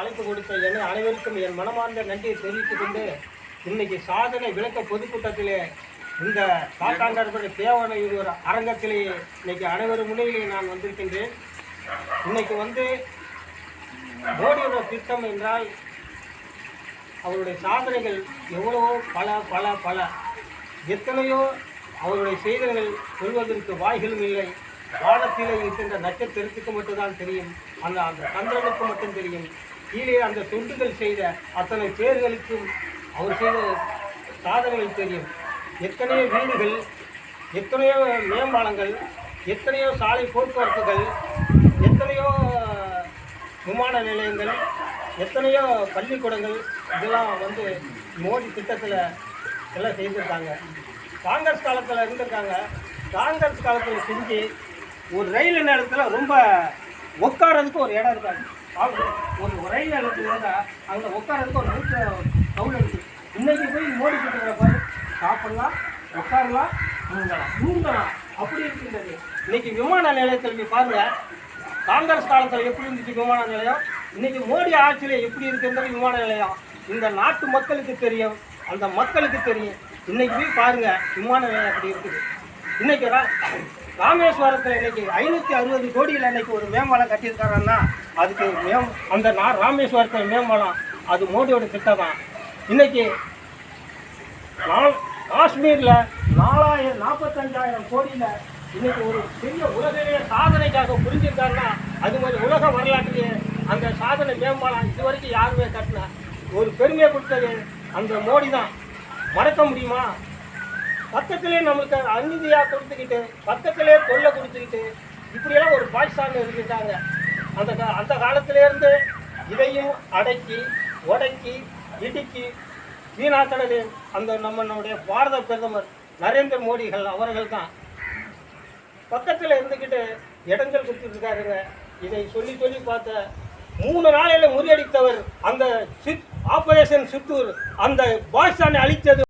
அழைப்பு கொடுத்த என அனைவருக்கும் என் மனமார்ந்த நன்றியை தெரிவித்துக் கொண்டு இன்னைக்கு சாதனை விளக்க பொதுக்கூட்டத்திலே இந்த காட்டாண்டற்படி தேவனை ஒரு அரங்கத்திலே இன்னைக்கு அனைவரும் முன்னிலையிலே நான் வந்திருக்கின்றேன். இன்னைக்கு வந்து மோடியோட திட்டம் என்றால் அவருடைய சாதனைகள் எவ்வளவோ பல பல பல. எத்தனையோ அவருடைய செய்திகள் சொல்வதற்கு வாய்களும் இல்லை. வானத்திலே இருக்கின்ற நட்சத்திரத்துக்கு மட்டும்தான் தெரியும். அந்த அந்த சந்திரனுக்கு மட்டும் தெரியும். கீழே அந்த தொண்டுகள் செய்த அத்தனை பேர்களுக்கும் அவர் செய்த சாதனைகள் தெரியும். எத்தனையோ வீடுகள் எத்தனையோ மேம்பாலங்கள் எத்தனையோ சாலை போக்குவரத்துகள் எத்தனையோ விமான நிலையங்கள் எத்தனையோ பள்ளிக்கூடங்கள் இதெல்லாம் வந்து மோடி திட்டத்தில் எல்லாம் செய்திருக்காங்க. காங்கிரஸ் காலத்தில் இருந்திருக்காங்க. காங்கிரஸ் காலத்தில் செஞ்சு ஒரு ரயில் நேரத்தில் ரொம்ப உட்காரதுக்கு ஒரு இடம் இருக்காது ஒரு ஒரே இடத்துல இருந்தால் அங்கே உட்காரதுக்கு ஒரு நைட்டு கவுல் இருக்குது இன்னைக்கு போய் மோடி கிட்ட சாப்பிடலாம் உட்காரலாம் தூங்கலாம். தூங்கலாம். அப்படி இருக்கின்றது. இன்னைக்கு விமான நிலையத்தில் போய் பாருங்க. காங்கிரஸ் காலத்தில் எப்படி இருந்துச்சு விமான நிலையம்? இன்னைக்கு மோடி ஆட்சியில் எப்படி இருக்கின்றது விமான நிலையம்? இந்த நாட்டு மக்களுக்கு தெரியும். அந்த மக்களுக்கு தெரியும். இன்னைக்கு போய் பாருங்க விமான நிலையம் அப்படி இருக்குது. இன்னைக்கு ராமேஸ்வரத்தில் இன்னைக்கு ஐநூற்றி அறுபது கோடியில் இன்னைக்கு ஒரு மேம்பாலம் கட்டியிருக்காருன்னா அதுக்கு மேம் அந்த நா ராமேஸ்வரத்தில் மேம்பாலம் அது மோடியோட திட்டம் தான் இன்னைக்கு நான் காஷ்மீரில் நாலாயிரம் நாற்பத்தஞ்சாயிரம் கோடியில் இன்னைக்கு ஒரு பெரிய உலகிலேயே சாதனைக்காக புரிஞ்சிருக்காருன்னா அது மாதிரி உலக வரலாற்றிலேயே அந்த சாதனை மேம்பாலம் இது வரைக்கும் யாருமே கட்டின ஒரு பெருமையை கொடுத்தது அந்த மோடி தான் மறக்க முடியுமா? பக்கத்திலே நம்மளுக்கு அநீதியாக கொடுத்துக்கிட்டு பக்கத்திலே கொள்ளை கொடுத்துக்கிட்டு இப்படியெல்லாம் ஒரு பாகிஸ்தான் இருந்துட்டாங்க அந்த கா- அந்த காலத்திலேருந்து இதையும் அடக்கி உடக்கி இடுக்கி வீணாக்கடலே அந்த நம்ம நம்முடைய பாரத பிரதமர் நரேந்திர மோடிகள் அவர்கள் தான் பக்கத்தில் இருந்துக்கிட்டு இடங்கள் கொடுத்துருக்காருங்க இதை சொல்லி சொல்லி பார்த்த மூணு நாளையில் முறியடித்தவர் அந்த சித் ஆபரேஷன் சித்தூர். அந்த பாகிஸ்தானை அழித்தது